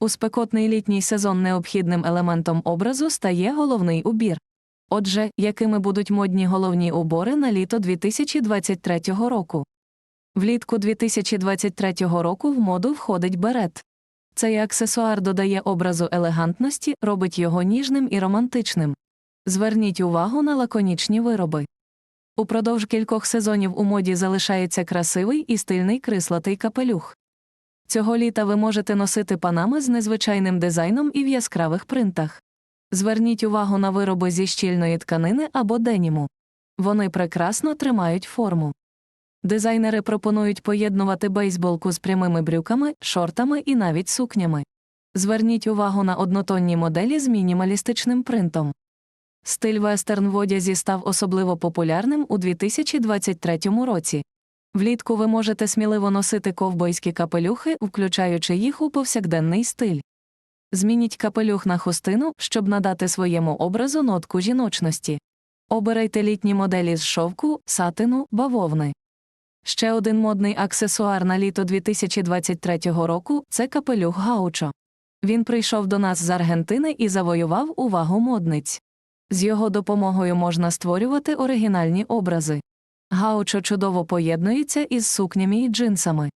У спекотний літній сезон необхідним елементом образу стає головний убір. Отже, якими будуть модні головні убори на літо 2023 року? Влітку 2023 року в моду входить берет. Цей аксесуар додає образу елегантності, робить його ніжним і романтичним. Зверніть увагу на лаконічні вироби. Упродовж кількох сезонів у моді залишається красивий і стильний крислатий капелюх. Цього літа ви можете носити панами з незвичайним дизайном і в яскравих принтах. Зверніть увагу на вироби зі щільної тканини або деніму. Вони прекрасно тримають форму. Дизайнери пропонують поєднувати бейсболку з прямими брюками, шортами і навіть сукнями. Зверніть увагу на однотонні моделі з мінімалістичним принтом. Стиль вестерн в одязі став особливо популярним у 2023 році. Влітку ви можете сміливо носити ковбойські капелюхи, включаючи їх у повсякденний стиль. Змініть капелюх на хустину, щоб надати своєму образу нотку жіночності. Обирайте літні моделі з шовку, сатину, бавовни. Ще один модний аксесуар на літо 2023 року це капелюх гаучо. Він прийшов до нас з Аргентини і завоював увагу модниць. З його допомогою можна створювати оригінальні образи. Гаучо чудово поєднується із сукнями і джинсами.